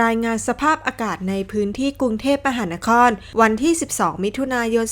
รายงานสภาพอากาศในพื้นที่กรุงเทพมหานคร วันที่ 12 มิถุนายน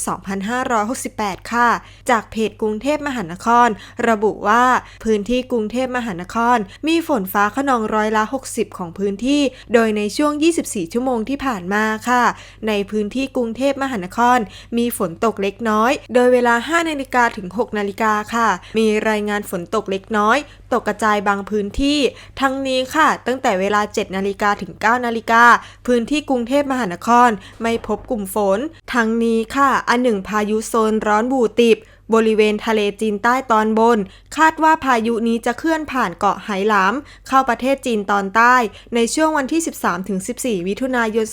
2568 ค่ะ จากเพจกรุงเทพมหานคร ระบุว่าพื้นที่กรุงเทพมหานคร มีฝนฟ้าขนองร้อยละ 60 ของพื้นที่ โดยในช่วง 24 ชั่วโมงที่ผ่านมาค่ะ ในพื้นที่กรุงเทพมหานคร มีฝนตกเล็กน้อย โดยเวลา 5 นาฬิกาถึง 6 นาฬิกาค่ะ มีรายงานฝนตกเล็กน้อย ตกกระจายบางพื้นที่ ทั้งนี้ค่ะ ตั้งแต่เวลา 7 นาฬิกาถึง9นาฬิกา พื้นที่กรุงเทพมหานคร ไม่พบกลุ่มฝน ทั้งนี้ค่ะ อันหนึ่งพายุโซนร้อนบูติบ บริเวณทะเลจีนใต้ตอนบน คาดว่าพายุนี้จะเคลื่อนผ่านเกาะไหหลำเข้าประเทศจีนตอนใต้ ในช่วงวันที่ 13-14 มิถุนายน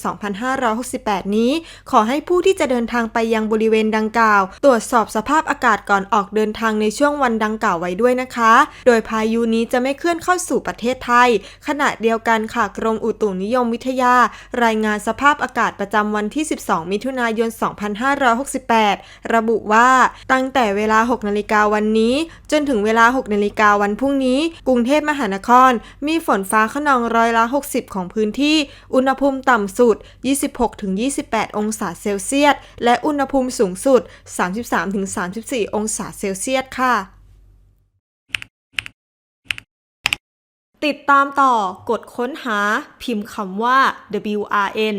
2568 นี้ ขอให้ผู้ที่จะเดินทางไปยังบริเวณดังกล่าว ตรวจสอบสภาพอากาศก่อนออกเดินทางในช่วงวันดังกล่าวไว้ด้วยนะคะ โดยพายุนี้จะไม่เคลื่อนเข้าสู่ประเทศไทย ขณะเดียวกันค่ะกรมอุตุนิยมวิทยา รายงานสภาพอากาศประจำวันที่ 12 มิถุนายน 2568 ระบุว่าตั้งแต่เวลา 6 นาฬิกาวันนี้ จนถึงเวลา 6 นาฬิกาวันพรุ่งนี้ กรุงเทพมหานคร มีฝนฟ้าขนองร้อยละ 60 ของพื้นที่ อุณหภูมิต่ำสุด 26-28 องศาเซลเซียส และอุณหภูมิสูงสุด 33-34 องศาเซลเซียสค่ะติดตามต่อกดค้นหาพิมพ์คำว่า WRN